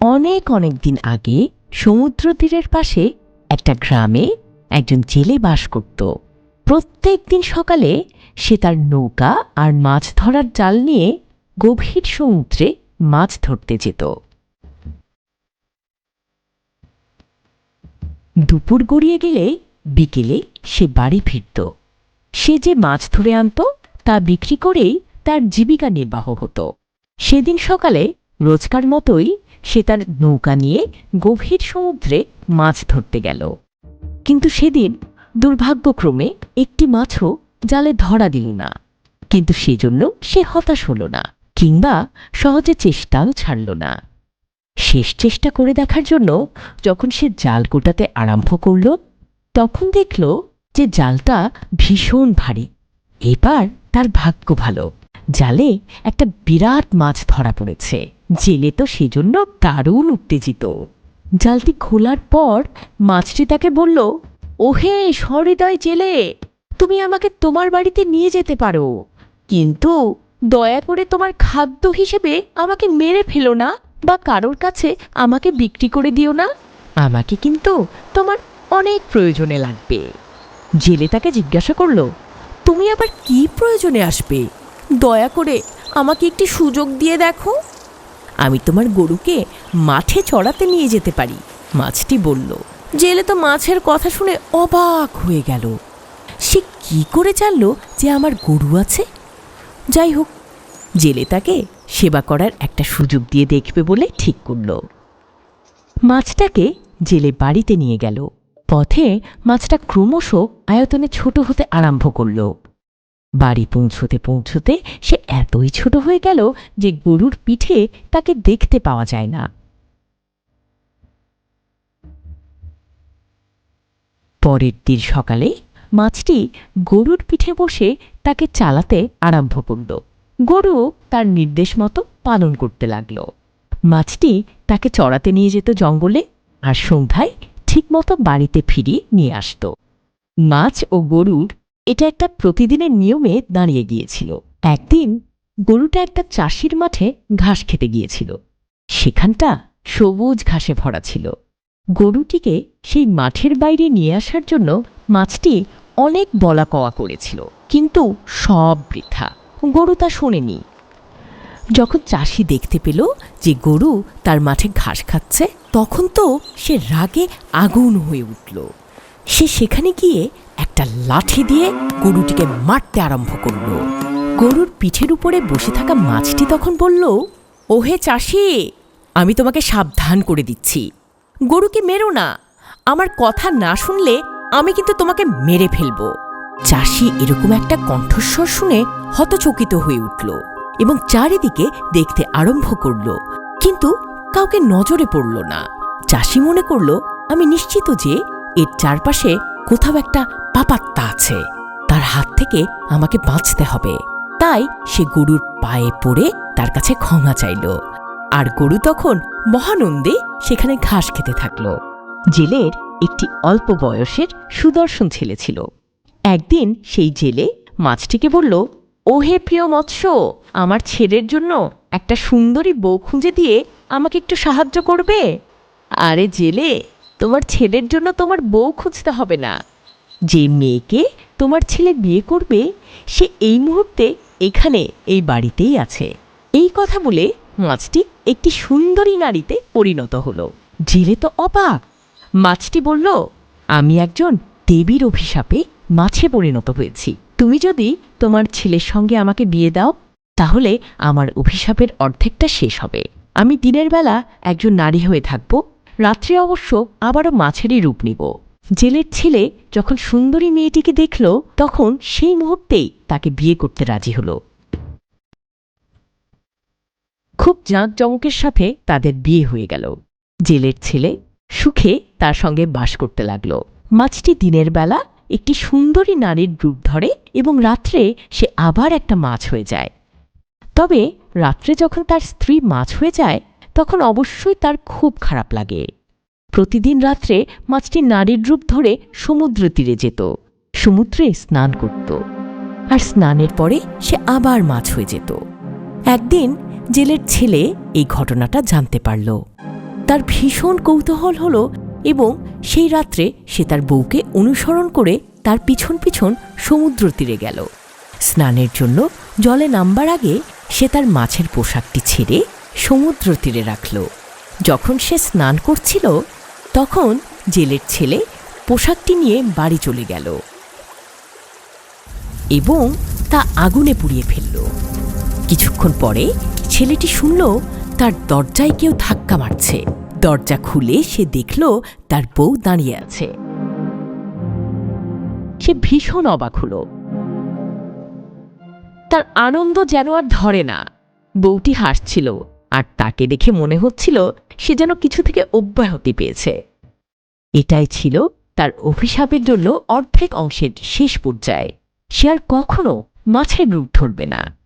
অনেক অনেক দিন আগে সমুদ্র তীরের পাশে একটা গ্রামে একজন জেলে বাস করত। প্রত্যেক দিন সকালে সে তার নৌকা আর মাছ ধরার জাল নিয়ে গভীর সমুদ্রে মাছ ধরতে যেত। দুপুর গড়িয়ে গেলে বিকেলে সে বাড়ি ফিরত। সে যে মাছ ধরে আনত তা বিক্রি করেই তার জীবিকা নির্বাহ হতো। সেদিন সকালে রোজকার মতোই সে তার নৌকা নিয়ে গভীর সমুদ্রে মাছ ধরতে গেল। কিন্তু সেদিন দুর্ভাগ্যক্রমে একটি মাছও জালে ধরা দিল না। কিন্তু সেজন্য সে হতাশ হল না, কিংবা সহজে চেষ্টাও ছাড়ল না। শেষ চেষ্টা করে দেখার জন্য যখন সে জাল গোটাতে আরম্ভ করল, তখন দেখল যে জালটা ভীষণ ভারী। এবার তার ভাগ্য ভালো। জালে একটা বিরাট মাছ ধরা পড়েছে। জেলে তো সেজন্য দারুণ উত্তেজিত। জালটি খোলার পর মাছটি তাকে বলল, ওহে সহৃদয় জেলে, তুমি আমাকে তোমার বাড়িতে নিয়ে যেতে পারো। কিন্তু দয়া করে তোমার খাদ্য হিসেবে আমাকে মেরে ফেলো না বা কারোর কাছে আমাকে বিক্রি করে দিও না। আমাকে কিন্তু তোমার অনেক প্রয়োজনে লাগবে। জেলে তাকে জিজ্ঞাসা করল, তুমি আবার কি প্রয়োজনে আসবে? দয়া করে আমাকে একটি সুযোগ দিয়ে দেখো। আমি তোমার গরুকে মাঠে চড়াতে নিয়ে যেতে পারি, মাছটি বলল। জেলে তো মাছের কথা শুনে অবাক হয়ে গেল। সে কি করে জানলো যে আমার গরু আছে? যাই হোক, জেলে তাকে সেবা করার একটা সুযোগ দিয়ে দেখবে বলে ঠিক করল। মাছটাকে জেলে বাড়িতে নিয়ে গেল। পথে মাছটা ক্রমশ আয়তনে ছোট হতে আরম্ভ করল। বাড়ি পৌঁছতে পৌঁছতে সে এতই ছোট হয়ে গেল যে গরুর পিঠে তাকে দেখতে পাওয়া যায় না। পরের দিন সকালে মাছটি গরুর পিঠে বসে তাকে চালাতে আরম্ভ করল। গরু তার নির্দেশ মতো পালন করতে লাগল। মাছটি তাকে চড়াতে নিয়ে যেত জঙ্গলে আর সন্ধ্যায় ঠিকমতো বাড়িতে ফিরিয়ে নিয়ে আসত। মাছ ও গরুর এটা একটা প্রতিদিনের নিয়মে দাঁড়িয়ে গিয়েছিল। একদিন গরুটা একটা চাষির মাঠে ঘাস খেতে গিয়েছিল। সেখানটা সবুজ ঘাসে ভরা ছিল। গরুটিকে সেই মাঠের বাইরে নিয়ে আসার জন্য মাছটি অনেক বলা কওয়া করেছিল, কিন্তু সব বৃথা। গরু তা শোনেনি। যখন চাষি দেখতে পেল যে গরু তার মাঠে ঘাস খাচ্ছে, তখন তো সে রাগে আগুন হয়ে উঠল। সে সেখানে গিয়ে একটা লাঠি দিয়ে গরুটিকে মারতে আরম্ভ করল। গরুর পিঠের উপরে বসে থাকা মাছটি তখন বলল, ওহে চাষি, আমি তোমাকে সাবধান করে দিচ্ছি। গরুকে মেরো না। আমার কথা না শুনলে আমি কিন্তু তোমাকে মেরে ফেলব। চাষি এরকম একটা কণ্ঠস্বর শুনে হতচকিত হয়ে উঠল এবং চারিদিকে দেখতে আরম্ভ করল, কিন্তু কাউকে নজরে পড়ল না। চাষি মনে করল, আমি নিশ্চিত যে এর চারপাশে কোথাও একটা পাপাত্তা আছে। তার হাত থেকে আমাকে বাঁচতে হবে। তাই সে গরুর পায়ে পড়ে তার কাছে ক্ষমা চাইল। আর গরু তখন মহানন্দে সেখানে ঘাস খেতে থাকল। জেলের একটি অল্প বয়সের সুদর্শন ছেলে ছিল। একদিন সেই জেলে মাছটিকে বলল, ওহে প্রিয় মৎস্য, আমার ছেলের জন্য একটা সুন্দরী বউ খুঁজে দিয়ে আমাকে একটু সাহায্য করবে? আরে জেলে তোমার ছেলের জন্য তোমার বউ খুঁজতে হবে না। যে মেয়েকে তোমার ছেলে বিয়ে করবে, সে এই মুহূর্তে এখানে, এই বাড়িতেই আছে। এই কথা বলে মাছটি একটি সুন্দরী নারীতে পরিণত হলো। জেলে তো অবাক। মাছটি বলল, আমি একজন দেবীর অভিশাপে মাছে পরিণত হয়েছি। তুমি যদি তোমার ছেলের সঙ্গে আমাকে বিয়ে দাও, তাহলে আমার অভিশাপের অর্ধেকটা শেষ হবে। আমি দিনের বেলা একজন নারী হয়ে থাকব রাত্রে অবশ্য আবারও মাছেরই রূপ নিব। জেলের ছেলে যখন সুন্দরী মেয়েটিকে দেখল, তখন সেই মুহূর্তেই তাকে বিয়ে করতে রাজি হল। খুব জাঁকজমকের সাথে তাদের বিয়ে হয়ে গেল। জেলের ছেলে সুখে তার সঙ্গে বাস করতে লাগল। মাছটি দিনের বেলা একটি সুন্দরী নারীর রূপ ধরে এবং রাত্রে সে আবার একটা মাছ হয়ে যায়। তবে রাত্রে যখন তার স্ত্রী মাছ হয়ে যায় তখন অবশ্যই তার খুব খারাপ লাগে। প্রতিদিন রাত্রে মাছটি নারীর রূপ ধরে সমুদ্র তীরে যেত, সমুদ্রে স্নান করত। আর স্নানের পরে সে আবার মাছ হয়ে যেত। একদিন জেলের ছেলে এই ঘটনাটা জানতে পারল। তার ভীষণ কৌতূহল হলো এবং সেই রাত্রে সে তার বউকে অনুসরণ করে তার পিছন পিছন সমুদ্র তীরে গেল। স্নানের জন্য জলে নামবার আগে সে তার মাছের পোশাকটি ছেড়ে সমুদ্র তীরে রাখল। যখন সে স্নান করছিল, তখন জেলের ছেলে পোশাকটি নিয়ে বাড়ি চলে গেল এবং তা আগুনে পুড়িয়ে ফেলল। কিছুক্ষণ পরে ছেলেটি শুনল, তার দরজায় কেউ ধাক্কা মারছে। দরজা খুলে সে দেখল, তার বউ দাঁড়িয়ে আছে। সে ভীষণ অবাক হলো। তার আনন্দ যেন আর ধরে না। বউটি হাসছিল। আর তাকে দেখে মনে হচ্ছিল সে যেন কিছু থেকে অব্যাহতি পেয়েছে। এটাই ছিল তার অভিশাপের জন্য অর্ধেক অংশের শেষ পর্যায়ে। সে আর কখনো মাছের রূপ ধরবে না।